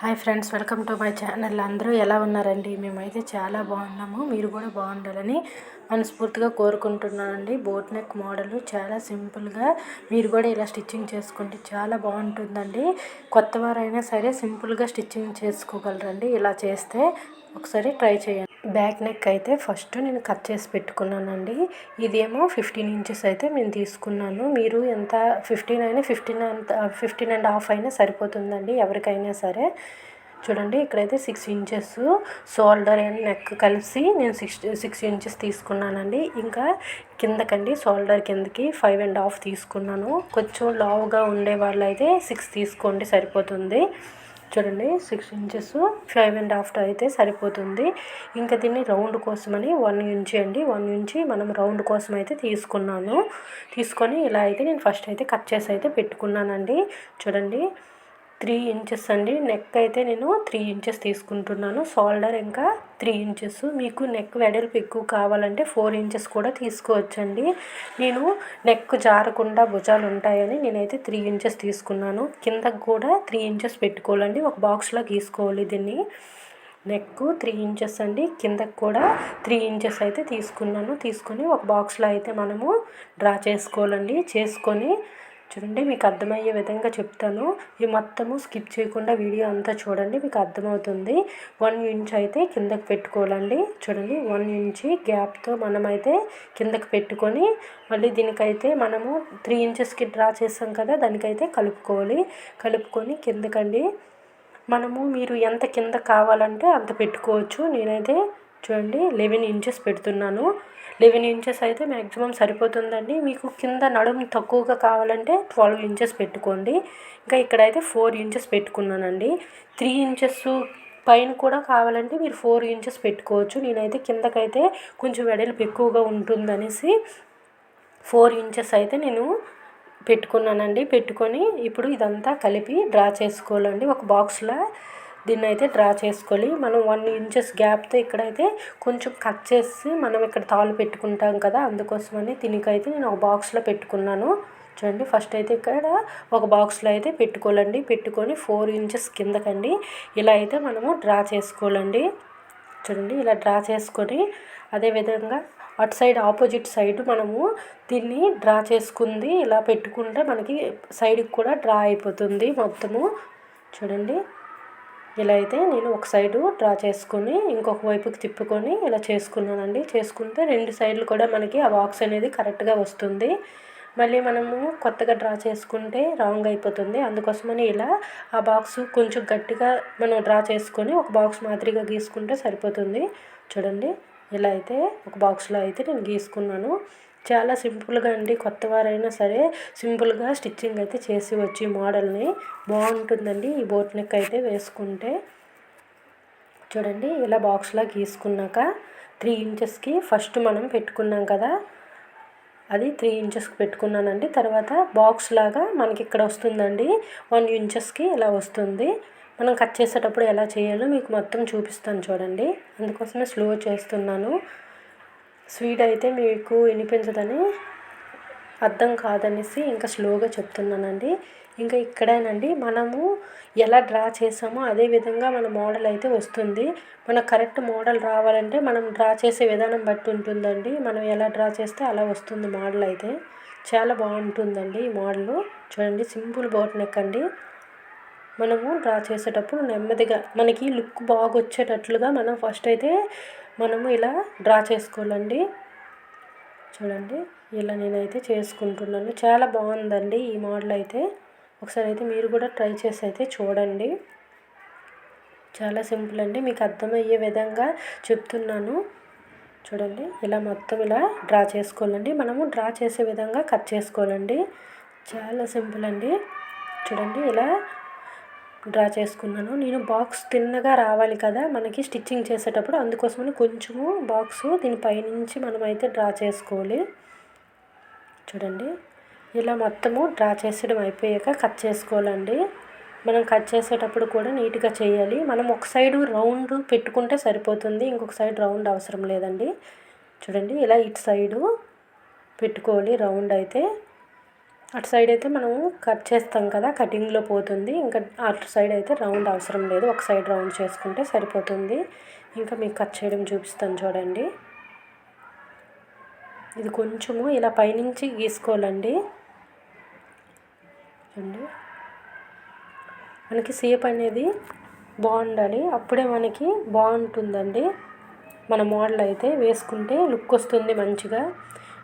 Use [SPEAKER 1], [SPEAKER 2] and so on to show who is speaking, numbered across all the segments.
[SPEAKER 1] Hi friends welcome to my channel. అందరూ ఎలా ఉన్నారండి? మేమైతే చాలా బాగున్నాము. మీరు కూడా బాగుండాలని మనస్ఫూర్తిగా కోరుకుంటున్నానండి. బోట్ నెక్ మోడల్ చాలా సింపుల్గా మీరు కూడా ఇలా స్టిచ్చింగ్ చేసుకుంటే చాలా బాగుంటుందండి. కొత్త వారైనా సరే సింపుల్గా స్టిచ్చింగ్ చేసుకోగలరండి. ఇలా చేస్తే ఒకసారి ట్రై చేయండి. బ్యాక్ నెక్ అయితే ఫస్ట్ నేను కట్ చేసి పెట్టుకున్నానండి. ఇదేమో ఫిఫ్టీన్ ఇంచెస్ అయితే నేను తీసుకున్నాను. మీరు ఎంత ఫిఫ్టీన్ అయినా ఫిఫ్టీన్ అంత ఫిఫ్టీన్ అండ్ హాఫ్ అయినా సరిపోతుందండి ఎవరికైనా సరే. చూడండి ఇక్కడైతే six inches shoulder and neck కలిసి నేను సిక్స్ సిక్స్ ఇంచెస్ తీసుకున్నానండి. ఇంకా కిందకండి షోల్డర్ కిందకి ఫైవ్ అండ్ హాఫ్ తీసుకున్నాను. కొంచెం లావుగా ఉండే వాళ్ళు అయితే సిక్స్ తీసుకోండి సరిపోతుంది. చూడండి six inches five and half అయితే సరిపోతుంది. ఇంకా దీన్ని రౌండ్ కోసమని వన్ ఇంచ్ అండి. వన్ ఇంచి మనం రౌండ్ కోసం అయితే తీసుకున్నాను. తీసుకొని ఇలా అయితే నేను ఫస్ట్ అయితే కట్ చేసి అయితే పెట్టుకున్నానండి. చూడండి. త్రీ ఇంచెస్ అండి. నెక్ అయితే నేను త్రీ ఇంచెస్ తీసుకుంటున్నాను. షోల్డర్ ఇంకా త్రీ ఇంచెస్. మీకు నెక్ వెడల్పు ఎక్కువ కావాలంటే ఫోర్ ఇంచెస్ కూడా తీసుకోవచ్చండి. నేను నెక్ జారకుండా భుజాలు ఉంటాయని నేనైతే త్రీ ఇంచెస్ తీసుకున్నాను. కిందకు కూడా త్రీ ఇంచెస్ పెట్టుకోవాలండి. ఒక బాక్స్లో గీసుకోవాలి దీన్ని. నెక్ త్రీ ఇంచెస్ అండి. కిందకు కూడా త్రీ ఇంచెస్ అయితే తీసుకున్నాను. తీసుకొని ఒక బాక్స్లో అయితే మనము డ్రా చేసుకోవాలండి. చేసుకొని చూడండి మీకు అర్థమయ్యే విధంగా చెప్తాను. ఈ మొత్తము స్కిప్ చేయకుండా వీడియో అంతా చూడండి మీకు అర్థమవుతుంది. వన్ ఇంచ్ అయితే కిందకి పెట్టుకోవాలండి. చూడండి వన్ ఇంచ్ గ్యాప్తో మనమైతే కిందకి పెట్టుకొని మళ్ళీ దీనికైతే మనము త్రీ ఇంచెస్కి డ్రా చేస్తాం కదా దానికైతే కలుపుకోవాలి. కలుపుకొని కిందకండి. మనము మీరు ఎంత కింద కావాలంటే అంత పెట్టుకోవచ్చు. నేనైతే చూడండి లెవెన్ ఇంచెస్ పెడుతున్నాను. లెవెన్ ఇంచెస్ అయితే మ్యాక్సిమం సరిపోతుందండి. మీకు కింద నడుము తక్కువగా కావాలంటే ట్వెల్వ్ ఇంచెస్ పెట్టుకోండి. ఇంకా ఇక్కడైతే ఫోర్ ఇంచెస్ పెట్టుకున్నానండి. త్రీ ఇంచెస్ పైన కూడా కావాలంటే మీరు ఫోర్ ఇంచెస్ పెట్టుకోవచ్చు. నేనైతే కిందకైతే కొంచెం వెడల్పు ఎక్కువగా ఉంటుందనేసి ఫోర్ ఇంచెస్ అయితే నేను పెట్టుకున్నానండి. పెట్టుకొని ఇప్పుడు ఇదంతా కలిపి డ్రా చేసుకోవాలండి. ఒక బాక్స్లో దీన్ని అయితే డ్రా చేసుకోవాలి మనం వన్ ఇంచెస్ గ్యాప్తో ఇక్కడైతే కొంచెం కట్ చేసి మనం ఇక్కడ తాళ్ళు పెట్టుకుంటాం కదా అందుకోసమని దీనికైతే నేను ఒక బాక్స్లో పెట్టుకున్నాను. చూడండి ఫస్ట్ అయితే ఇక్కడ ఒక బాక్స్లో అయితే పెట్టుకోవాలండి. పెట్టుకొని ఫోర్ ఇంచెస్ కిందకండి. ఇలా అయితే మనము డ్రా చేసుకోవాలండి. చూడండి ఇలా డ్రా చేసుకొని అదేవిధంగా అటు సైడ్ ఆపోజిట్ సైడ్ మనము దీన్ని డ్రా చేసుకుంది ఇలా పెట్టుకుంటే మనకి సైడ్కి కూడా డ్రా అయిపోతుంది మొత్తము. చూడండి. ఇలా అయితే నేను ఒక సైడు డ్రా చేసుకొని ఇంకొక వైపుకి తిప్పుకొని ఇలా చేసుకున్నానండి. చేసుకుంటే రెండు సైడ్లు కూడా మనకి ఆ బాక్స్ అనేది కరెక్ట్గా వస్తుంది. మళ్ళీ మనము కొత్తగా డ్రా చేసుకుంటే రాంగ్ అయిపోతుంది. అందుకోసమని ఇలా ఆ బాక్స్ కొంచెం గట్టిగా మనం డ్రా చేసుకొని ఒక బాక్స్ మాదిరిగా గీసుకుంటే సరిపోతుంది. చూడండి ఇలా అయితే ఒక బాక్స్లో అయితే నేను గీసుకున్నాను. చాలా సింపుల్గా అండి. కొత్త వారైనా సరే సింపుల్గా స్టిచ్చింగ్ అయితే చేసి వచ్చి మోడల్ని బాగుంటుందండి. ఈ బోట్ నెక్ అయితే వేసుకుంటే. చూడండి ఇలా బాక్స్లా గీసుకున్నాక త్రీ ఇంచెస్కి ఫస్ట్ మనం పెట్టుకున్నాం కదా అది త్రీ ఇంచెస్కి పెట్టుకున్నానండి. తర్వాత బాక్స్ లాగా మనకి ఇక్కడ వస్తుందండి వన్ ఇంచెస్కి ఇలా వస్తుంది. మనం కట్ చేసేటప్పుడు ఎలా చేయాలో మీకు మొత్తం చూపిస్తాను చూడండి. అందుకోసమే స్లో చేస్తున్నాను. స్వీట్ అయితే మీకు వినిపించదని అర్థం కాదనేసి ఇంకా స్లోగా చెప్తున్నానండి. ఇంకా ఇక్కడేనండి మనము ఎలా డ్రా చేసామో అదే విధంగా మన మోడల్ అయితే వస్తుంది. మన కరెక్ట్ మోడల్ రావాలంటే మనం డ్రా చేసే విధానం బట్టి ఉంటుందండి. మనం ఎలా డ్రా చేస్తే అలా వస్తుంది మోడల్ అయితే. చాలా బాగుంటుందండి ఈ మోడల్. చూడండి సింపుల్ బోట్ నెక్ అండి. మనము డ్రా చేసేటప్పుడు నెమ్మదిగా మనకి లుక్ బాగా వచ్చేటట్లుగా మనం ఫస్ట్ అయితే మనము ఇలా డ్రా చేసుకోవాలండి. చూడండి ఇలా నేనైతే చేసుకుంటున్నాను. చాలా బాగుందండి ఈ మోడల్ అయితే. ఒకసారి అయితే మీరు కూడా ట్రై చేసి అయితే చూడండి. చాలా సింపుల్ అండి మీకు అర్థమయ్యే విధంగా చెప్తున్నాను. చూడండి ఇలా మొత్తం ఇలా డ్రా చేసుకోవాలండి. మనము డ్రా చేసే విధంగా కట్ చేసుకోవాలండి. చాలా సింపుల్ అండి. చూడండి ఇలా డ్రా చేసుకున్నాను. నేను బాక్స్ తిన్నగా రావాలి కదా మనకి స్టిచ్చింగ్ చేసేటప్పుడు అందుకోసమని కొంచెము బాక్స్ దీని పైనుంచి మనం అయితే డ్రా చేసుకోవాలి. చూడండి ఇలా మొత్తము డ్రా చేసడం అయిపోయాక కట్ చేసుకోవాలండి. మనం కట్ చేసేటప్పుడు కూడా నీట్గా చేయాలి. మనం ఒక సైడు రౌండ్ పెట్టుకుంటే సరిపోతుంది ఇంకొక సైడ్ రౌండ్ అవసరం లేదండి. చూడండి ఇలా ఇటు సైడు పెట్టుకోవాలి రౌండ్ అయితే. అటు సైడ్ అయితే మనం కట్ చేస్తాం కదా కటింగ్లో పోతుంది. ఇంకా అటు సైడ్ అయితే రౌండ్ అవసరం లేదు. ఒక సైడ్ రౌండ్ చేసుకుంటే సరిపోతుంది. ఇంకా మీకు కట్ చేయడం చూపిస్తాను చూడండి. ఇది కొంచెము ఇలా పైనుంచి గీసుకోవాలండి. చూడండి. మనకి సేప్ అనేది బాగుండాలి. అప్పుడే మనకి బాగుంటుందండి. మన మోడల్ అయితే వేసుకుంటే లుక్ వస్తుంది మంచిగా.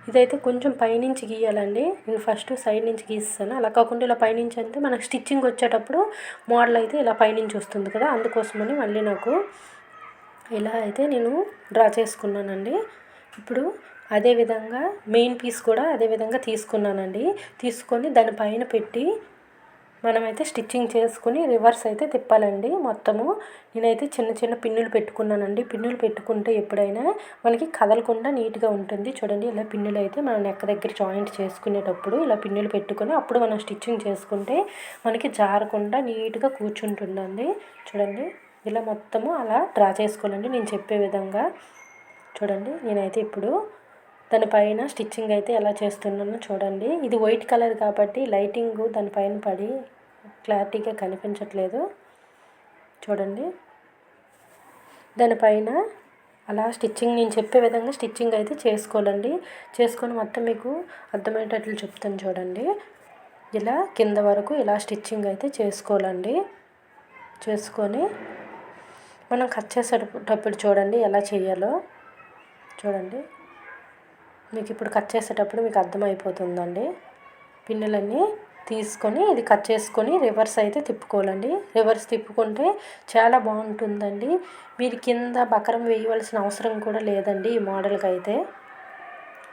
[SPEAKER 1] ఇదైతే కొంచెం పైనుంచి గీయాలండి. నేను ఫస్ట్ సైడ్ నుంచి గీస్తాను. అలా కాకుండా ఇలా పైనుంచి అంటే మనకు స్టిచ్చింగ్ వచ్చేటప్పుడు మోడల్ అయితే ఇలా పైనుంచి వస్తుంది కదా అందుకోసమని మళ్ళీ నాకు ఇలా అయితే నేను డ్రా చేసుకున్నానండి. ఇప్పుడు అదేవిధంగా మెయిన్ పీస్ కూడా అదేవిధంగా తీసుకున్నానండి. తీసుకొని దానిపైన పెట్టి మనమైతే స్టిచ్చింగ్ చేసుకుని రివర్స్ అయితే తిప్పాలండి మొత్తము. నేనైతే చిన్న చిన్న పిన్నులు పెట్టుకున్నానండి. పిన్నులు పెట్టుకుంటే ఎప్పుడైనా మనకి కదలకుండా నీట్గా ఉంటుంది. చూడండి ఇలా పిన్నులు అయితే మనం నెక్క దగ్గర జాయింట్ చేసుకునేటప్పుడు ఇలా పిన్నులు పెట్టుకుని అప్పుడు మనం స్టిచ్చింగ్ చేసుకుంటే మనకి జారకుండా నీట్గా కూర్చుంటుందండి. చూడండి ఇలా మొత్తము అలా డ్రా చేసుకోవాలండి నేను చెప్పే విధంగా. చూడండి నేనైతే ఇప్పుడు దానిపైన స్టిచ్చింగ్ అయితే ఎలా చేస్తున్నానో చూడండి. ఇది వైట్ కలర్ కాబట్టి లైటింగ్ దానిపైన పడి క్లారిటీగా కనిపించట్లేదు. చూడండి. దానిపైన అలా స్టిచ్చింగ్ నేను చెప్పే విధంగా స్టిచ్చింగ్ అయితే చేసుకోవాలండి. చేసుకొని మొత్తం మీకు అర్థమయ్యేటట్లు చెప్తాను చూడండి. ఇలా కింద వరకు ఇలా స్టిచ్చింగ్ అయితే చేసుకోవాలండి. చేసుకొని మనం కట్ చేసేటప్పుడు చూడండి ఎలా చేయాలో. చూడండి. మీకు ఇప్పుడు కట్ చేసేటప్పుడు మీకు అర్థమైపోతుందండి. పిన్నులన్నీ తీసుకొని ఇది కట్ చేసుకొని రివర్స్ అయితే తిప్పుకోవాలండి. రివర్స్ తిప్పుకుంటే చాలా బాగుంటుందండి. మీరు కింద బకరం వేయవలసిన అవసరం కూడా లేదండి ఈ మోడల్కి అయితే.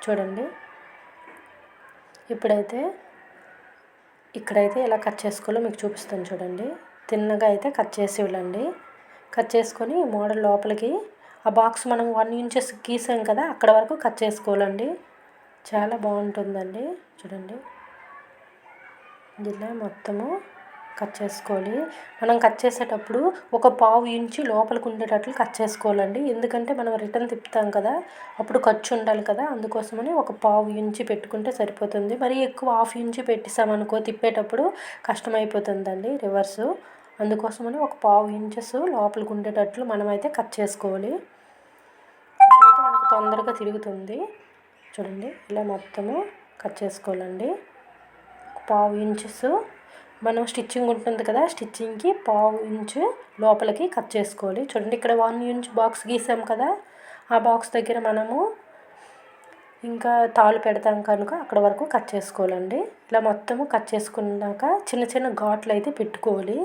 [SPEAKER 1] చూడండి. ఇప్పుడైతే ఇక్కడైతే ఎలా కట్ చేసుకోవాలో మీకు చూపిస్తాను చూడండి. తిన్నగా అయితే కట్ చేసి ఇవ్వండి. కట్ చేసుకొని మోడల్ లోపలికి ఆ బాక్స్ మనం వన్ ఇంచెస్ గీసాం కదా అక్కడ వరకు కట్ చేసుకోవాలండి. చాలా బాగుంటుందండి. చూడండి. ఇలా మొత్తము కట్ చేసుకోవాలి. మనం కట్ చేసేటప్పుడు ఒక పావు ఇంచు లోపలికి ఉండేటట్లు కట్ చేసుకోవాలండి. ఎందుకంటే మనం రిటర్న్ తిప్పుతాం కదా అప్పుడు ఖర్చు ఉండాలి కదా అందుకోసమని ఒక పావు ఇంచు పెట్టుకుంటే సరిపోతుంది. మరి ఎక్కువ హాఫ్ ఇంచు పెట్టిస్తామనుకో తిప్పేటప్పుడు కష్టమైపోతుందండి రివర్సు. అందుకోసమని ఒక పావు ఇంచెస్ లోపలికి ఉండేటట్లు మనమైతే కట్ చేసుకోవాలి. ఇప్పుడైతే మనకు తొందరగా తిరుగుతుంది. చూడండి ఇలా మొత్తము కట్ చేసుకోవాలండి. పావు ఇంచెస్. మనం స్టిచ్చింగ్ ఉంటుంది కదా స్టిచ్చింగ్కి పావు ఇంచు లోపలికి కట్ చేసుకోవాలి. చూడండి ఇక్కడ వన్ ఇంచ్ బాక్స్ గీసాం కదా ఆ బాక్స్ దగ్గర మనము ఇంకా తాళ్ళు పెడతాం కనుక అక్కడ వరకు కట్ చేసుకోవాలండి. ఇలా మొత్తము కట్ చేసుకున్నాక చిన్న చిన్న ఘాట్లు అయితే పెట్టుకోవాలి.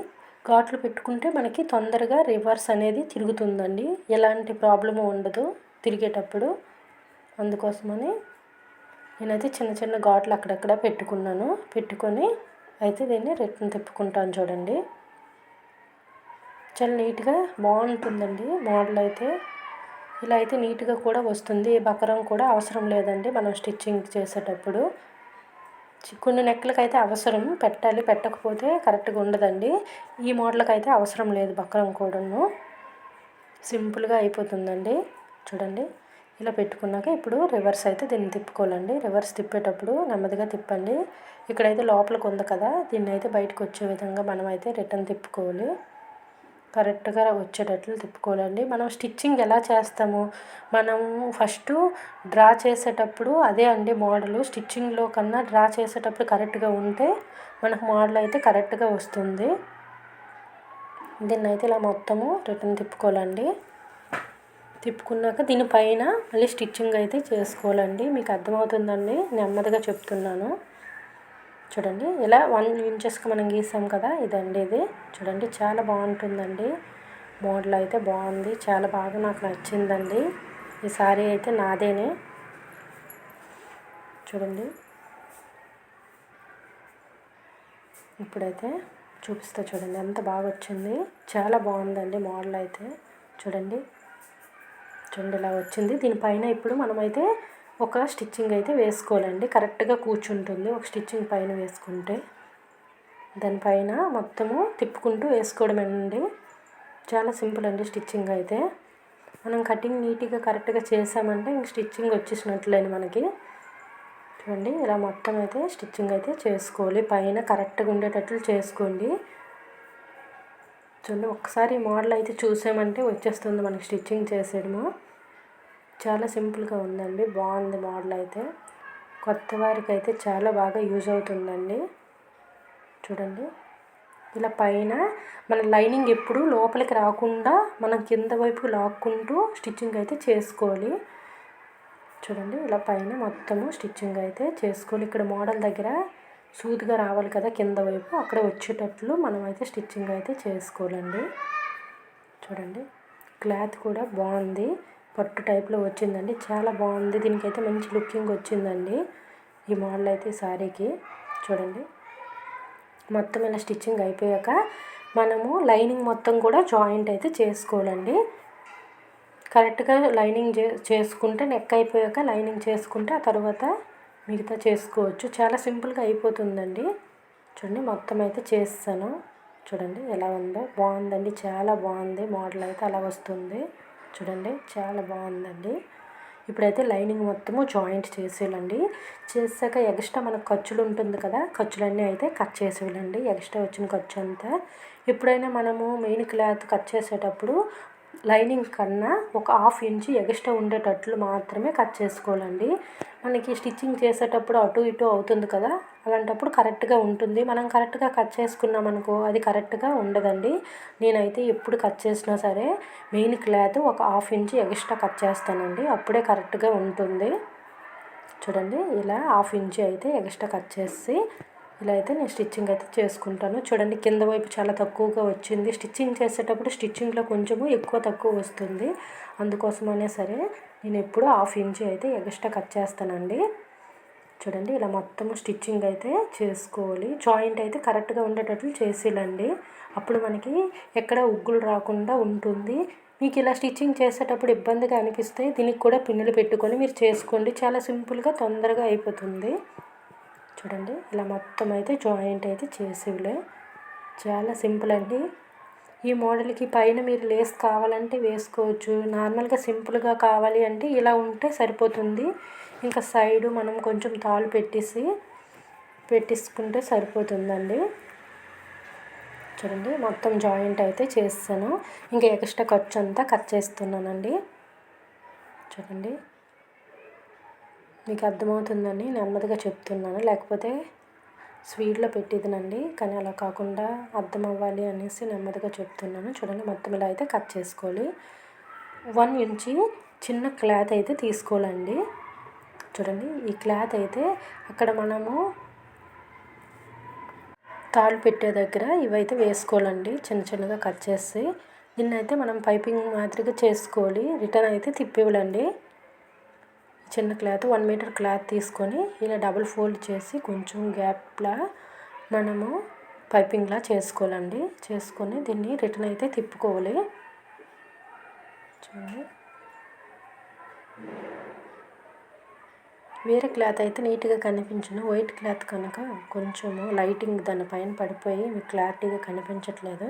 [SPEAKER 1] ఘాట్లు పెట్టుకుంటే మనకి తొందరగా రివర్స్ అనేది తిరుగుతుందండి. ఎలాంటి ప్రాబ్లము ఉండదు తిరిగేటప్పుడు. అందుకోసమని నేనైతే చిన్న చిన్న ఘాట్లు అక్కడక్కడ పెట్టుకున్నాను. పెట్టుకొని అయితే దీన్ని రిటర్న్ తిప్పుకుంటాను చూడండి. చాలా నీట్గా బాగుంటుందండి మోడల్ అయితే. ఇలా అయితే నీట్గా కూడా వస్తుంది. బకరం కూడా అవసరం లేదండి మనం స్టిచ్చింగ్ చేసేటప్పుడు. కొన్ని నెక్లకి అయితే అవసరం. పెట్టాలి. పెట్టకపోతే కరెక్ట్గా ఉండదండి. ఈ మోడల్కి అయితే అవసరం లేదు బక్రం కూడాను. సింపుల్గా అయిపోతుందండి. చూడండి. ఇలా పెట్టుకున్నాక ఇప్పుడు రివర్స్ అయితే దీన్ని తిప్పుకోవాలండి. రివర్స్ తిప్పేటప్పుడు నెమ్మదిగా తిప్పండి. ఇక్కడైతే లోపలికి ఉంది కదా దీన్ని అయితే బయటకు వచ్చే విధంగా మనం అయితే రిటర్న్ తిప్పుకోవాలి. కరెక్ట్గా వచ్చేటట్లు తిప్పుకోవాలండి. మనం స్టిచ్చింగ్ ఎలా చేస్తాము మనం ఫస్ట్ డ్రా చేసేటప్పుడు అదే అండి మోడల్. స్టిచ్చింగ్లో కన్నా డ్రా చేసేటప్పుడు కరెక్ట్గా ఉంటే మనకు మోడల్ అయితే కరెక్ట్గా వస్తుంది. దీన్ని అయితే ఇలా మొత్తము రిటర్న్ తిప్పుకోవాలండి. తిప్పుకున్నాక దీనిపైన మళ్ళీ స్టిచ్చింగ్ అయితే చేసుకోవాలండి. మీకు అర్థమవుతుందండి? నెమ్మదిగా చెప్తున్నాను. చూడండి ఇలా వన్ ఇంచెస్కి మనం గీసాం కదా ఇదండి ఇది. చూడండి చాలా బాగుంటుందండి. మోడల్ అయితే బాగుంది చాలా బాగా నాకు నచ్చిందండి. ఈ సారీ అయితే నాదేనే. చూడండి. ఇప్పుడైతే చూపిస్తా చూడండి ఎంత బాగా వచ్చింది. చాలా బాగుందండి మోడల్ అయితే. చూడండి. చూడండి ఇలా వచ్చింది. దీనిపైన ఇప్పుడు మనమైతే ఒక స్టిచ్చింగ్ అయితే వేసుకోవాలండి. కరెక్ట్గా కూర్చుంటుంది. ఒక స్టిచ్చింగ్ పైన వేసుకుంటే. దానిపైన మొత్తము తిప్పుకుంటూ వేసుకోవడమేనండి చాలా సింపుల్ అండి స్టిచ్చింగ్ అయితే. మనం కటింగ్ నీట్గా కరెక్ట్గా చేసామంటే ఇంక స్టిచ్చింగ్ వచ్చేసినట్లేని మనకి. చూడండి ఇలా మొత్తం అయితే స్టిచ్చింగ్ అయితే చేసుకోవాలి. పైన కరెక్ట్గా ఉండేటట్లు చేసుకోండి. చూడండి ఒకసారి మోడల్ అయితే చూసామంటే వచ్చేస్తుంది మనకి స్టిచ్చింగ్ చేసేయడము. చాలా సింపుల్గా ఉందండి. బాగుంది మోడల్ అయితే. కొత్త వారికి అయితే చాలా బాగా యూజ్ అవుతుందండి. చూడండి. ఇలా పైన మన లైనింగ్ ఎప్పుడు లోపలికి రాకుండా మనం కింద వైపు లాక్కుంటూ స్టిచ్చింగ్ అయితే చేసుకోవాలి. చూడండి. ఇలా పైన మొత్తము స్టిచ్చింగ్ అయితే చేసుకోవాలి. ఇక్కడ మోడల్ దగ్గర సూదిగా రావాలి కదా కింద వైపు. అక్కడ వచ్చేటట్లు మనం అయితే స్టిచ్చింగ్ అయితే చేసుకోవాలండి. చూడండి. క్లాత్ కూడా బాగుంది. పట్టు టైప్లో వచ్చిందండి. చాలా బాగుంది. దీనికైతే మంచి లుకింగ్ వచ్చిందండి. ఈ మోడల్ అయితే శారీకి చూడండి. మొత్తం ఇలా స్టిచ్చింగ్ అయిపోయాక మనము లైనింగ్ మొత్తం కూడా జాయింట్ అయితే చేసుకోవాలండి. కరెక్ట్గా లైనింగ్ చే చేసుకుంటే నెక్ అయిపోయాక లైనింగ్ చేసుకుంటే ఆ తర్వాత మిగతా చేసుకోవచ్చు. చాలా సింపుల్గా అయిపోతుందండి. చూడండి. మొత్తం అయితే చేస్తాను. చూడండి. ఎలా ఉందో. బాగుందండి. చాలా బాగుంది. మోడల్ అయితే అలా వస్తుంది. చూడండి చాలా బాగుందండి. ఇప్పుడైతే లైనింగ్ మొత్తము జాయింట్ చేసేయాలండి. చేసాక ఎక్స్ట్రా మనకు ఖర్చులు ఉంటుంది కదా ఖర్చులన్నీ అయితే కట్ చేసేయాలండి. ఎక్స్ట్రా వచ్చిన ఖర్చు అంతా. ఎప్పుడైనా మనము మెయిన్ క్లాత్ కట్ చేసేటప్పుడు లైనింగ్ కన్నా ఒక హాఫ్ ఇంచ్ ఎక్స్ట్రా ఉండేటట్లు మాత్రమే కట్ చేసుకోవాలండి. మనకి స్టిచ్చింగ్ చేసేటప్పుడు అటు ఇటు అవుతుంది కదా అలాంటప్పుడు కరెక్ట్గా ఉంటుంది. మనం కరెక్ట్గా కట్ చేసుకున్నాం అనుకో అది కరెక్ట్గా ఉండదండి. నేనైతే ఎప్పుడు కట్ చేసినా సరే మెయిన్ క్లాత్ ఒక హాఫ్ ఇంచ్ ఎక్స్ట్రా కట్ చేస్తానండి. అప్పుడే కరెక్ట్గా ఉంటుంది. చూడండి ఇలా హాఫ్ ఇంచ్ అయితే ఎక్స్ట్రా కట్ చేసి ఇలా అయితే నేను స్టిచ్చింగ్ అయితే చేసుకుంటాను. చూడండి కింద వైపు చాలా తక్కువగా వచ్చింది. స్టిచ్చింగ్ చేసేటప్పుడు స్టిచ్చింగ్లో కొంచెము ఎక్కువ తక్కువ వస్తుంది. అందుకోసమనే సరే నేను ఎప్పుడు హాఫ్ ఇంచ్ అయితే ఎక్స్ట్రా కట్ చేస్తానండి. చూడండి ఇలా మొత్తం స్టిచ్చింగ్ అయితే చేసుకోవాలి. జాయింట్ అయితే కరెక్ట్గా ఉండేటట్లు చేసేయాలండి. అప్పుడు మనకి ఎక్కడ ఉగ్గులు రాకుండా ఉంటుంది. మీకు ఇలా స్టిచ్చింగ్ చేసేటప్పుడు ఇబ్బందిగా అనిపిస్తే దీనికి కూడా పిన్నులు పెట్టుకొని మీరు చేసుకోండి. చాలా సింపుల్గా తొందరగా అయిపోతుంది. చూడండి ఇలా మొత్తం అయితే జాయింట్ అయితే చేసేవిలే. చాలా సింపుల్ అండి. ఈ మోడల్కి పైన మీరు లేస్ కావాలంటే వేసుకోవచ్చు. నార్మల్గా సింపుల్గా కావాలి అంటే ఇలా ఉంటే సరిపోతుంది. ఇంకా సైడ్ మనం కొంచెం తాళ్ళు పెట్టేసి పెట్టేసుకుంటే సరిపోతుందండి. చూడండి మొత్తం జాయింట్ అయితే చేస్తాను. ఇంకా ఎక్స్ట్రా ఖర్చు అంతా కట్ చేస్తున్నానండి. చూడండి. మీకు అర్థమవుతుందని నెమ్మదిగా చెప్తున్నాను. లేకపోతే స్వీట్లో పెట్టేదినండి. కానీ అలా కాకుండా అర్థం అవ్వాలి అనేసి నెమ్మదిగా చెప్తున్నాను. చూడండి మొత్తం ఇలా అయితే కట్ చేసుకోవాలి. వన్ ఇంచి చిన్న క్లాత్ అయితే తీసుకోవాలండి. చూడండి ఈ క్లాత్ అయితే అక్కడ మనము తాళ్ళు పెట్టే దగ్గర ఇవైతే వేసుకోవాలండి చిన్న చిన్నగా కట్ చేసి. దీన్ని అయితే మనం పైపింగ్ మాదిరిగా చేసుకోవాలి రిటర్న్ అయితే తిప్పివ్వాలండి చిన్న క్లాత్ వన్ మీటర్ క్లాత్ తీసుకొని ఇలా డబుల్ ఫోల్డ్ చేసి కొంచెం గ్యాప్లా మనము పైపింగ్లా చేసుకోవాలండి. చేసుకొని దీన్ని రిటర్న్ అయితే తిప్పుకోవాలి. చూడండి. వేరే క్లాత్ అయితే నీట్గా కనిపించను. వైట్ క్లాత్ కనుక కొంచెము లైటింగ్ దానిపైన పడిపోయి మీకు క్లారిటీగా కనిపించట్లేదు.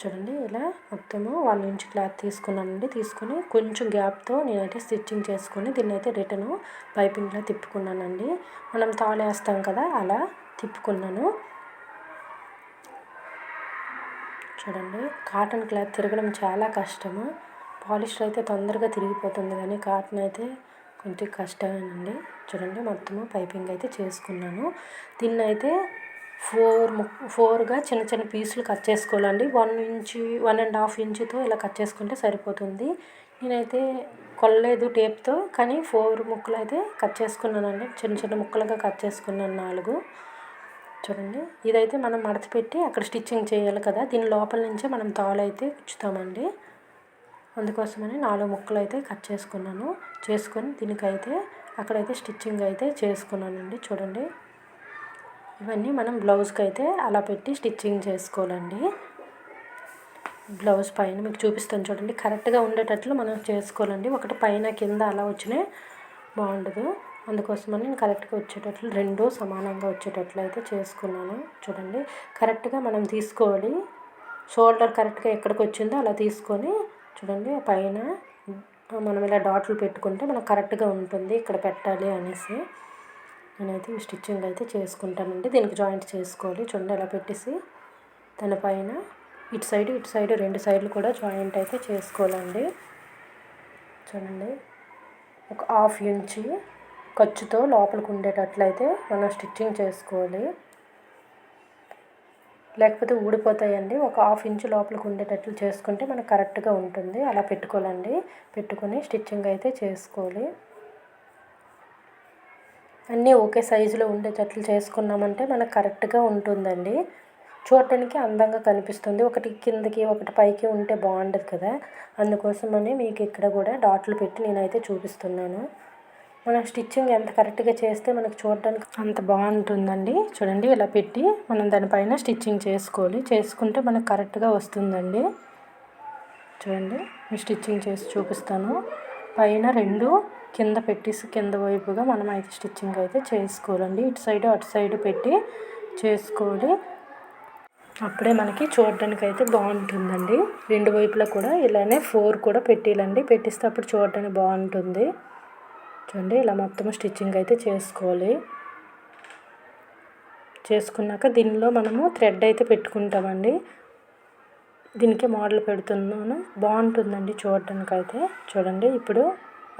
[SPEAKER 1] చూడండి ఇలా మొత్తము వాళ్ళ నుంచి క్లాత్ తీసుకున్నానండి. తీసుకొని కొంచెం గ్యాప్తో నేనైతే స్టిచ్చింగ్ చేసుకొని దీన్ని అయితే రిటర్న్ పైపింగ్లో తిప్పుకున్నానండి. మనం తాళేస్తాం కదా అలా తిప్పుకున్నాను. చూడండి కాటన్ క్లాత్ తిరగడం చాలా కష్టము. పాలిస్టర్ అయితే తొందరగా తిరిగిపోతుంది కానీ కాటన్ అయితే కొంచెం కష్టమేనండి. చూడండి మొత్తము పైపింగ్ అయితే చేసుకున్నాను. దీన్ని అయితే ఫోర్ ఫోర్గా చిన్న చిన్న పీసులు కట్ చేసుకోవాలండి. One inch one and half ఇంచుతో ఇలా కట్ చేసుకుంటే సరిపోతుంది. నేనైతే కొల్లలేదు టేప్తో కానీ ఫోర్ ముక్కలు అయితే కట్ చేసుకున్నానండి. చిన్న చిన్న ముక్కలుగా కట్ చేసుకున్నాను నాలుగు. చూడండి ఇదైతే మనం మడత పెట్టి అక్కడ స్టిచ్చింగ్ చేయాలి కదా. దీని లోపల నుంచే మనం తాళైతే అయితే కుచ్చుతామండి అందుకోసమని నాలుగు ముక్కలు అయితే కట్ చేసుకున్నాను. చేసుకొని దీనికైతే అక్కడైతే స్టిచ్చింగ్ అయితే చేసుకున్నానండి. చూడండి. ఇవన్నీ మనం బ్లౌజ్కి అయితే అలా పెట్టి స్టిచ్చింగ్ చేసుకోవాలండి. బ్లౌజ్ పైన మీకు చూపిస్తాను చూడండి. కరెక్ట్గా ఉండేటట్లు మనం చేసుకోవాలండి. ఒకటి పైన కింద అలా వచ్చినా బాగుండదు. అందుకోసమని నేను కరెక్ట్గా వచ్చేటట్లు రెండు సమానంగా వచ్చేటట్లు అయితే చేసుకున్నాను. చూడండి. కరెక్ట్గా మనం తీసుకోవాలి. షోల్డర్ కరెక్ట్గా ఎక్కడికి వచ్చిందో అలా తీసుకొని చూడండి పైన మనం ఇలా డాట్లు పెట్టుకుంటే మనకు కరెక్ట్గా ఉంటుంది ఇక్కడ పెట్టాలి అనేసి. నేనైతే ఈ స్టిచ్చింగ్ అయితే చేసుకుంటానండి. దీనికి జాయింట్ చేసుకోవాలి. చూడండి ఇలా పెట్టేసి దానిపైన ఇటు సైడ్ ఇటు సైడ్ రెండు సైడ్లు కూడా జాయింట్ అయితే చేసుకోవాలండి. చూడండి ఒక హాఫ్ ఇంచి ఖర్చుతో లోపలికి ఉండేటట్లయితే మనం స్టిచ్చింగ్ చేసుకోవాలి. లేకపోతే ఊడిపోతాయండి. ఒక హాఫ్ ఇంచ్ లోపలికి ఉండేటట్లు చేసుకుంటే మనకు కరెక్ట్గా ఉంటుంది. అలా పెట్టుకోవాలండి. పెట్టుకొని స్టిచ్చింగ్ అయితే చేసుకోవాలి. అన్నీ ఒకే సైజులో ఉండేటట్లు చేసుకున్నామంటే మనకు కరెక్ట్గా ఉంటుందండి. చూడటానికి అందంగా కనిపిస్తుంది. ఒకటి కిందకి ఒకటి పైకి ఉంటే బాగుండదు కదా. అందుకోసమని మీకు ఇక్కడ కూడా డాట్లు పెట్టి నేనైతే చూపిస్తున్నాను. మనం స్టిచ్చింగ్ ఎంత కరెక్ట్గా చేస్తే మనకు చూడడానికి అంత బాగుంటుందండి. చూడండి ఇలా పెట్టి మనం దానిపైన స్టిచ్చింగ్ చేసుకోవాలి. చేసుకుంటే మనకు కరెక్ట్గా వస్తుందండి. చూడండి స్టిచ్చింగ్ చేసి చూపిస్తాను. పైన రెండు కింద పెట్టేసి కింద వైపుగా మనం అయితే స్టిచ్చింగ్ అయితే చేసుకోవాలండి. ఇటు సైడ్ అటు సైడ్ పెట్టి చేసుకోవాలి. అప్పుడే మనకి చూడడానికి అయితే బాగుంటుందండి. రెండు వైపులా కూడా ఇలానే ఫోర్ కూడా పెట్టేయాలండి. పెట్టిస్తే అప్పుడు చూడడానికి బాగుంటుంది. చూడండి ఇలా మొత్తం స్టిచ్చింగ్ అయితే చేసుకోవాలి. చేసుకున్నాక దీనిలో మనము థ్రెడ్ అయితే పెట్టుకుంటామండి. దీనికి మోడల్ పెడుతున్నాను. బాగుంటుందండి చూడటానికైతే. అయితే చూడండి ఇప్పుడు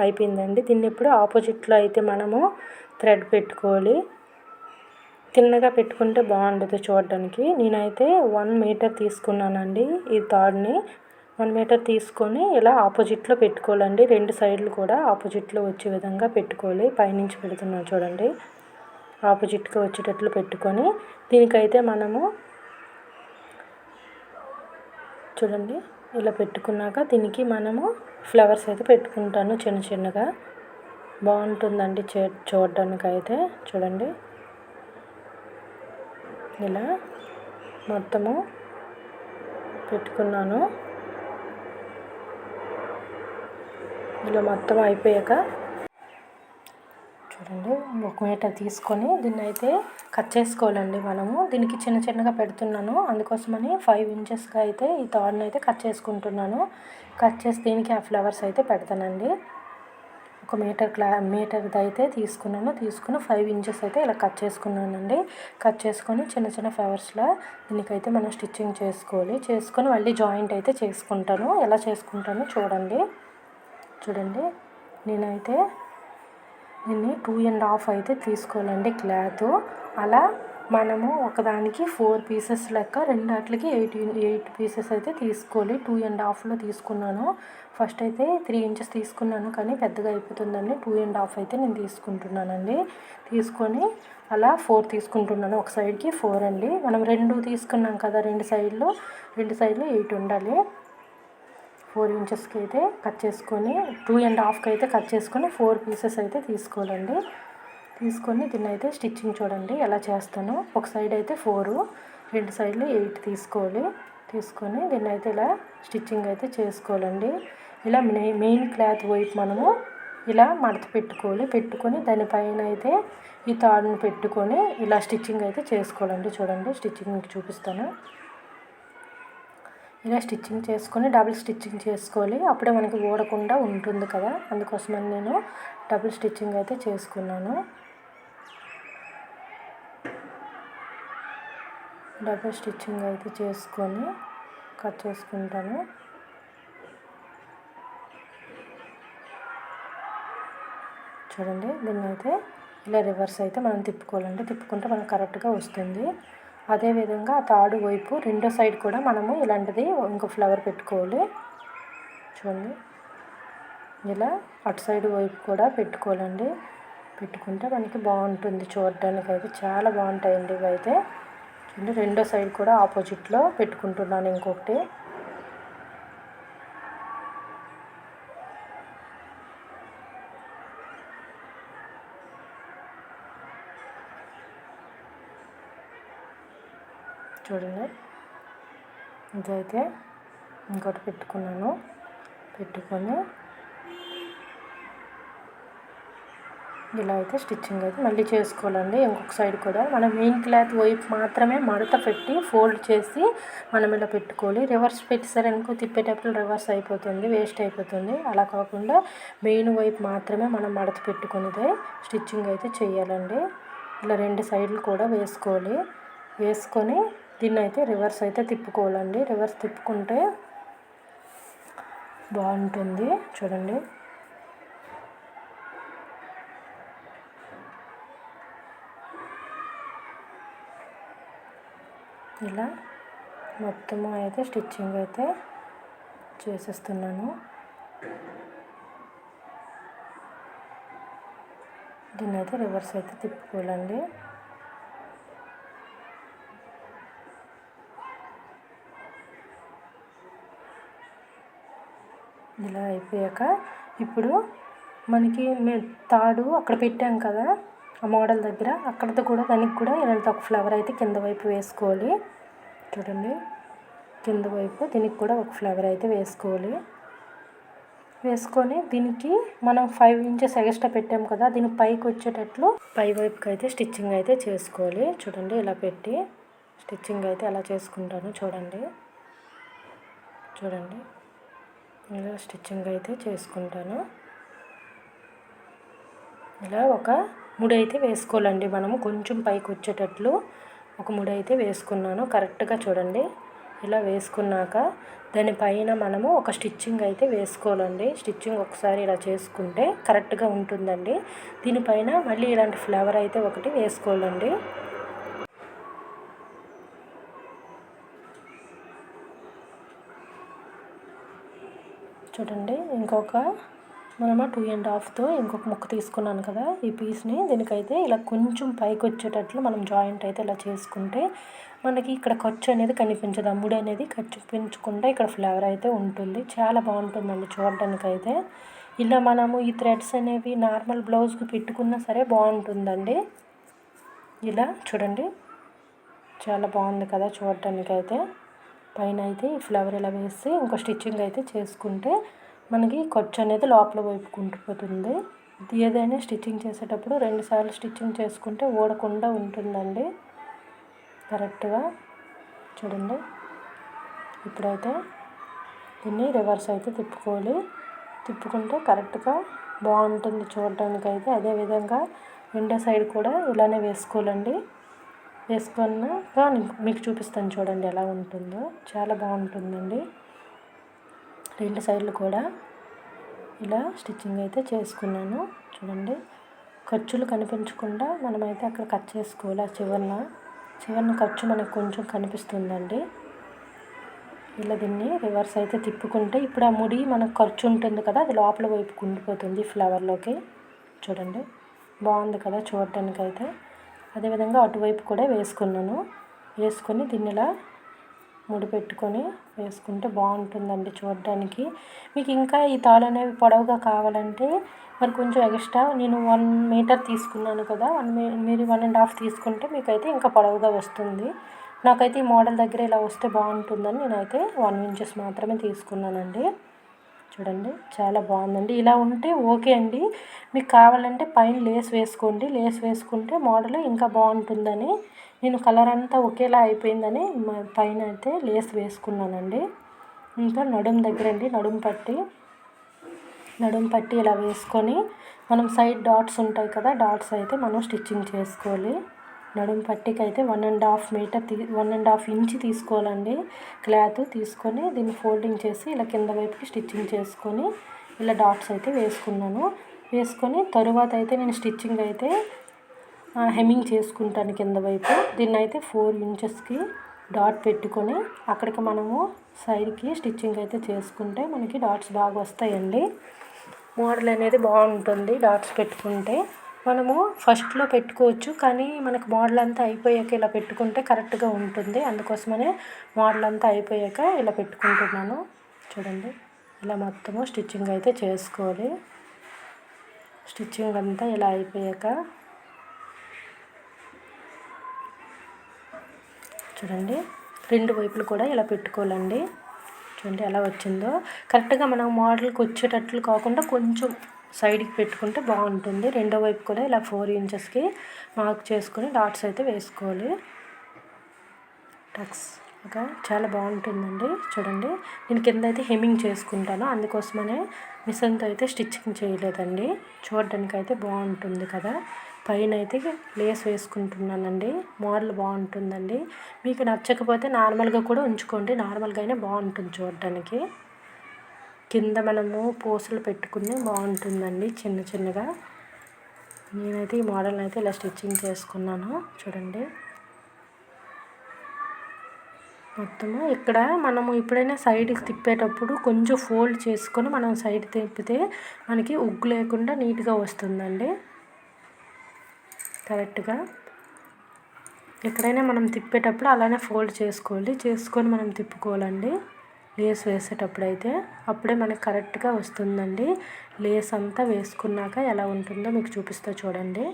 [SPEAKER 1] అయిపోయిందండి. దీన్ని ఇప్పుడు ఆపోజిట్లో అయితే మనము థ్రెడ్ పెట్టుకోవాలి. తిన్నగా పెట్టుకుంటే బాగుంటుంది చూడడానికి నేనైతే వన్ మీటర్ తీసుకున్నానండి ఈ థాడ్ని వన్ మీటర్ తీసుకొని ఇలా ఆపోజిట్లో పెట్టుకోవాలండి. రెండు సైడ్లు కూడా ఆపోజిట్లో వచ్చే విధంగా పెట్టుకోవాలి. పైనుంచి పెడుతున్నాం చూడండి. ఆపోజిట్గా వచ్చేటట్లు పెట్టుకొని దీనికైతే మనము చూడండి ఇలా పెట్టుకున్నాక దీనికి మనము ఫ్లవర్స్ అయితే పెట్టుకుంటాను చిన్న చిన్నగా. బాగుంటుందండి చే చూడడానికి అయితే చూడండి. ఇలా మొత్తము పెట్టుకున్నాను. ఇలా మొత్తం అయిపోయాక చూడండి ఒక మీటర్ తీసుకొని దీన్ని అయితే కట్ చేసుకోవాలండి మనము. దీనికి చిన్న చిన్నగా పెడుతున్నాను. అందుకోసమని ఫైవ్ ఇంచెస్గా అయితే ఈ థర్డ్ని అయితే కట్ చేసుకుంటున్నాను. కట్ చేసి దీనికి ఆ ఫ్లవర్స్ అయితే పెడతానండి. ఒక మీటర్ క్లా మీటర్ది అయితే తీసుకున్నాను. తీసుకుని ఫైవ్ ఇంచెస్ అయితే ఇలా కట్ చేసుకున్నానండి. కట్ చేసుకొని చిన్న చిన్న ఫ్లవర్స్లో దీనికైతే మనం స్టిచ్చింగ్ చేసుకోవాలి. చేసుకొని మళ్ళీ జాయింట్ అయితే చేసుకుంటాను. ఎలా చేసుకుంటానో చూడండి. చూడండి. నేనైతే దీన్ని టూ అండ్ హాఫ్ అయితే తీసుకోవాలండి క్లాత్. అలా మనము ఒకదానికి ఫోర్ పీసెస్ లెక్క రెండు ఎయిట్ ఎయిట్ పీసెస్ అయితే తీసుకోవాలి. టూ అండ్ హాఫ్లో తీసుకున్నాను. ఫస్ట్ అయితే త్రీ ఇంచెస్ తీసుకున్నాను కానీ పెద్దగా అయిపోతుందండి. టూ అండ్ హాఫ్ అయితే నేను తీసుకుంటున్నానండి. తీసుకొని అలా ఫోర్ తీసుకుంటున్నాను. ఒక సైడ్కి ఫోర్ అండి. మనం రెండు తీసుకున్నాం కదా రెండు సైడ్లు రెండు సైడ్లు ఎయిట్ ఉండాలి. ఫోర్ ఇంచెస్కి అయితే కట్ చేసుకొని టూ అండ్ హాఫ్కి అయితే కట్ చేసుకొని ఫోర్ పీసెస్ అయితే తీసుకోవాలండి. తీసుకొని దీన్ని అయితే స్టిచ్చింగ్ చూడండి ఎలా చేస్తాను. ఒక సైడ్ అయితే ఫోరు రెండు సైడ్లు ఎయిట్ తీసుకోవాలి. తీసుకొని దీన్ని అయితే ఇలా స్టిచ్చింగ్ అయితే చేసుకోవాలండి. ఇలా మెయిన్ క్లాత్ వైపు మనము ఇలా మడత పెట్టుకోవాలి. పెట్టుకొని దానిపైన అయితే ఈ తాడును పెట్టుకొని ఇలా స్టిచ్చింగ్ అయితే చేసుకోవాలండి. చూడండి స్టిచ్చింగ్ మీకు చూపిస్తాను. ఇలా స్టిచ్చింగ్ చేసుకొని డబుల్ స్టిచ్చింగ్ చేసుకోవాలి. అప్పుడే మనకి ఊడకుండా ఉంటుంది కదా. అందుకోసమని నేను డబుల్ స్టిచ్చింగ్ అయితే చేసుకున్నాను. డబుల్ స్టిచ్చింగ్ అయితే చేసుకొని కట్ చేసుకుంటాను. చూడండి దీన్ని అయితే ఇలా రివర్స్ అయితే మనం తిప్పుకోవాలండి తిప్పుకుంటే మనకు కరెక్ట్గా వస్తుంది. అదేవిధంగా ఆ తాడు వైపు రెండో సైడ్ కూడా మనము ఇలాంటిది ఇంకో ఫ్లవర్ పెట్టుకోవాలి. చూడండి. ఇలా అటు సైడ్ వైపు కూడా పెట్టుకోవాలండి. పెట్టుకుంటే మనకి బాగుంటుంది. చూడడానికి అయితే చాలా బాగుంటాయండి ఇవి అయితే చూడండి రెండో సైడ్ కూడా ఆపోజిట్లో పెట్టుకుంటున్నాను ఇంకొకటి చూడండి ఇదైతే ఇంకోటి పెట్టుకున్నాను. పెట్టుకొని ఇలా అయితే స్టిచ్చింగ్ అయితే మళ్ళీ చేసుకోవాలండి. ఇంకొక సైడ్ కూడా మనం మెయిన్ క్లాత్ వైపు మాత్రమే మడత పెట్టి ఫోల్డ్ చేసి మనం ఇలా పెట్టుకోవాలి. రివర్స్ పెట్టేసరనుకో తిప్పేటప్పుడు రివర్స్ అయిపోతుంది వేస్ట్ అయిపోతుంది. అలా కాకుండా మెయిన్ వైపు మాత్రమే మనం మడత పెట్టుకునేదే స్టిచ్చింగ్ అయితే చేయాలండి. ఇలా రెండు సైడ్లు కూడా వేసుకోవాలి. వేసుకొని దీన్ని అయితే రివర్స్ అయితే తిప్పుకోవాలండి. రివర్స్ తిప్పుకుంటే బాగుంటుంది. చూడండి. ఇలా మొత్తము అయితే స్టిచ్చింగ్ అయితే చేసేస్తున్నాను. దీన్ని అయితే రివర్స్ అయితే తిప్పుకోవాలండి. ఇలా అయిపోయాక ఇప్పుడు మనకి మేము తాడు అక్కడ పెట్టాం కదా ఆ మోడల్ దగ్గర. అక్కడతో కూడా దానికి కూడా ఇలాంటి ఒక ఫ్లవర్ అయితే కింద వైపు వేసుకోవాలి. చూడండి. కింద వైపు దీనికి కూడా ఒక ఫ్లవర్ అయితే వేసుకోవాలి. వేసుకొని దీనికి మనం ఫైవ్ ఇంచెస్ ఎక్స్ట్రా పెట్టాం కదా దీని పైకి వచ్చేటట్లు పై వైపుకి అయితే స్టిచ్చింగ్ అయితే చేసుకోవాలి. చూడండి ఇలా పెట్టి స్టిచ్చింగ్ అయితే అలా చేసుకుంటాను. చూడండి. చూడండి. ఇలా స్టిచ్చింగ్ అయితే చేసుకుంటాను. ఇలా ఒక ముడి అయితే వేసుకోవాలండి మనము కొంచెం పైకి వచ్చేటట్లు ఒక ముడి అయితే వేసుకున్నాను. కరెక్ట్గా చూడండి. ఇలా వేసుకున్నాక దానిపైన మనము ఒక స్టిచ్చింగ్ అయితే వేసుకోవాలండి. స్టిచ్చింగ్ ఒకసారి ఇలా చేసుకుంటే కరెక్ట్గా ఉంటుందండి. దీనిపైన మళ్ళీ ఇలాంటి ఫ్లవర్ అయితే ఒకటి వేసుకోవాలండి. చూడండి ఇంకొక మనం టూ అండ్ హాఫ్తో ఇంకొక ముక్క తీసుకున్నాను కదా ఈ పీస్ని దీనికైతే ఇలా కొంచెం పైకి వచ్చేటట్లు మనం జాయింట్ అయితే ఇలా చేసుకుంటే మనకి ఇక్కడ ఖర్చు అనేది కనిపించదు. అమ్ముడు అనేది ఖర్చు ఇక్కడ ఫ్లేవర్ అయితే ఉంటుంది. చాలా బాగుంటుందండి చూడడానికైతే. ఇలా మనము ఈ థ్రెడ్స్ అనేవి నార్మల్ బ్లౌజ్కి పెట్టుకున్నా సరే బాగుంటుందండి. ఇలా చూడండి చాలా బాగుంది కదా చూడటానికైతే పైన అయితే ఈ ఫ్లవర్ ఇలా వేసి ఇంకో స్టిచ్చింగ్ అయితే చేసుకుంటే మనకి ఖర్చు అనేది లోపల వైపు కుంటుపోతుంది ఏదైనా స్టిచ్చింగ్ చేసేటప్పుడు రెండుసార్లు స్టిచ్చింగ్ చేసుకుంటే ఓడకుండా ఉంటుందండి. కరెక్ట్గా చూడండి. ఇప్పుడైతే దీన్ని రివర్స్ అయితే తిప్పుకోవాలి. తిప్పుకుంటే కరెక్ట్గా బాగుంటుంది చూడడానికి అయితే అదేవిధంగా రెండో సైడ్ కూడా ఇలానే వేసుకోవాలండి. వేసుకున్నాక మీకు చూపిస్తాను చూడండి ఎలా ఉంటుందో. చాలా బాగుంటుందండి. రెండు సైడ్లు కూడా ఇలా స్టిచ్చింగ్ అయితే చేసుకున్నాను. చూడండి. ఖర్చులు కనిపించకుండా మనమైతే అక్కడ కట్ చేసుకోవాలి. ఆ చివరిన చివరిన ఖర్చు మనకు కొంచెం కనిపిస్తుందండి. ఇలా దీన్ని రివర్స్ అయితే తిప్పుకుంటే ఇప్పుడు ఆ ముడి మనకు ఖర్చు ఉంటుంది కదా అది లోపల వైపు కుండిపోతుంది ఫ్లవర్లోకి చూడండి. బాగుంది కదా చూడటానికి అయితే అదేవిధంగా అటువైపు కూడా వేసుకున్నాను. వేసుకొని దీన్ని ఇలా ముడి వేసుకుంటే బాగుంటుందండి చూడడానికి. మీకు ఇంకా ఈ తాళ్ళు అనేవి పొడవుగా కావాలంటే మరి కొంచెం ఎక్స్ట్రా నేను వన్ మీటర్ తీసుకున్నాను కదా వన్ మీ మీరు వన్ అండ్ హాఫ్ తీసుకుంటే మీకైతే ఇంకా పొడవుగా వస్తుంది. నాకైతే ఈ మోడల్ దగ్గర ఇలా వస్తే బాగుంటుందని నేనైతే వన్ ఇంచెస్ మాత్రమే తీసుకున్నానండి. చూడండి చాలా బాగుందండి. ఇలా ఉంటే ఓకే అండి. మీకు కావాలంటే పైన లేస్ వేసుకోండి. లేస్ వేసుకుంటే మోడల్ ఇంకా బాగుంటుందని. నేను కలర్ అంతా ఒకేలా అయిపోయిందని పైన అయితే లేస్ వేసుకున్నానండి. ఇంకా నడుం దగ్గర అండి నడుం పట్టి. నడుం పట్టి ఇలా వేసుకొని మనం సైడ్ డాట్స్ ఉంటాయి కదా డాట్స్ అయితే మనం స్టిచ్చింగ్ చేసుకోవాలి. నడుము పట్టికి అయితే వన్ అండ్ హాఫ్ మీటర్ తీ వన్ అండ్ హాఫ్ ఇంచ్ తీసుకోవాలండి. క్లాత్ తీసుకొని దీన్ని ఫోల్డింగ్ చేసి ఇలా కింద వైపుకి స్టిచ్చింగ్ చేసుకొని ఇలా డాట్స్ అయితే వేసుకున్నాను. వేసుకొని తరువాత అయితే నేను స్టిచ్చింగ్ అయితే హెమ్మింగ్ చేసుకుంటాను కింద వైపు. దీన్ని అయితే ఫోర్ ఇంచెస్కి డాట్ పెట్టుకొని అక్కడికి మనము సైడ్కి స్టిచ్చింగ్ అయితే చేసుకుంటే మనకి డాట్స్ బాగా వస్తాయండి. మోడల్ అనేది బాగుంటుంది డాట్స్ పెట్టుకుంటే. మనము ఫస్ట్లో పెట్టుకోవచ్చు కానీ మనకు మోడల్ అంతా అయిపోయాక ఇలా పెట్టుకుంటే కరెక్ట్గా ఉంటుంది. అందుకోసమనే మోడల్ అంతా అయిపోయాక ఇలా పెట్టుకుంటున్నాను. చూడండి ఇలా మొత్తము స్టిచ్చింగ్ అయితే చేసుకోవాలి. స్టిచ్చింగ్ అంతా ఇలా అయిపోయాక చూడండి రెండు వైపులు కూడా ఇలా పెట్టుకోవాలండి. చూడండి ఎలా వచ్చిందో. కరెక్ట్గా మనం మోడల్కి వచ్చేటట్లు కాకుండా కొంచెం సైడ్కి పెట్టుకుంటే బాగుంటుంది. రెండో వైపు కూడా ఇలా ఫోర్ ఇంచెస్కి మార్క్ చేసుకుని డాట్స్ అయితే వేసుకోవాలి. టక్స్. ఓకే. చాలా బాగుంటుందండి. చూడండి. నేను కింద అయితే హెమ్మింగ్ చేసుకుంటాను. అందుకోసమనే మిషన్తో అయితే స్టిచ్చింగ్ చేయలేదండి. చూడడానికి అయితే బాగుంటుంది కదా. పైన అయితే లేస్ వేసుకుంటున్నానండి. మోడల్ బాగుంటుందండి. మీకు నచ్చకపోతే నార్మల్గా కూడా ఉంచుకోండి. నార్మల్గా అయినా బాగుంటుంది చూడడానికి. కింద మనము పూసలు పెట్టుకుని బాగుంటుందండి చిన్న చిన్నగా. నేనైతే ఈ మోడల్ని అయితే ఇలా స్టిచ్చింగ్ చేసుకున్నాను చూడండి. మొత్తము ఇక్కడ మనము ఎప్పుడైనా సైడ్కి తిప్పేటప్పుడు కొంచెం ఫోల్డ్ చేసుకొని మనం సైడ్ తిప్పితే మనకి ఉగ్గు లేకుండా నీట్గా వస్తుందండి. కరెక్ట్గా. ఎక్కడైనా మనం తిప్పేటప్పుడు అలానే ఫోల్డ్ చేసుకోవాలి చేసుకొని మనం తిప్పుకోవాలండి. లేస్ వేసేటప్పుడు అయితే అప్పుడే మనకి కరెక్ట్గా వస్తుందండి. లేస్ అంతా వేసుకున్నాక ఎలా ఉంటుందో మీకు చూపిస్తా చూడండి.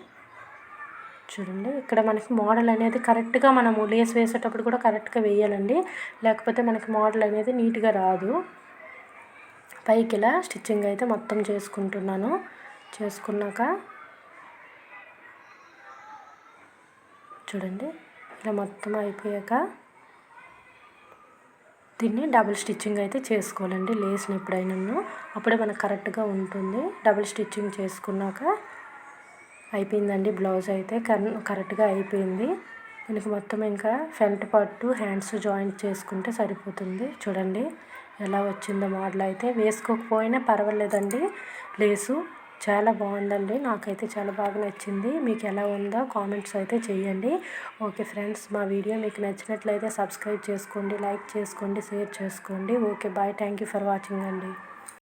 [SPEAKER 1] చూడండి ఇక్కడ మనకి మోడల్ అనేది కరెక్ట్గా మనము లేస్ వేసేటప్పుడు కూడా కరెక్ట్గా వేయాలండి. లేకపోతే మనకి మోడల్ అనేది నీట్గా రాదు. పైకి ఇలా స్టిచ్చింగ్ అయితే మొత్తం చేసుకుంటున్నాను. చేసుకున్నాక చూడండి ఇలా మొత్తం అయిపోయాక దీన్ని డబుల్ స్టిచ్చింగ్ అయితే చేసుకోవాలండి లేస్ని ఎప్పుడైనా అప్పుడే మనకు కరెక్ట్గా ఉంటుంది. డబుల్ స్టిచ్చింగ్ చేసుకున్నాక అయిపోయిందండి బ్లౌజ్ అయితే. కరెక్ట్గా అయిపోయింది. దీనికి మొత్తం ఇంకా ఫ్రంట్ పార్ట్ హ్యాండ్స్ జాయింట్ చేసుకుంటే సరిపోతుంది. చూడండి ఎలా వచ్చిందో మోడల్ అయితే. వేసుకోకపోయినా పర్వాలేదండి. లేసు. చాలా బాగుందండి. నాకైతే చాలా బాగా నచ్చింది. మీకు ఎలా ఉందో కామెంట్స్ అయితే చేయండి. ఓకే ఫ్రెండ్స్ మా వీడియో మీకు నచ్చినట్లయితే సబ్స్క్రైబ్ చేసుకోండి లైక్ చేసుకోండి షేర్ చేసుకోండి. Okay bye. Thank you for watching అండి.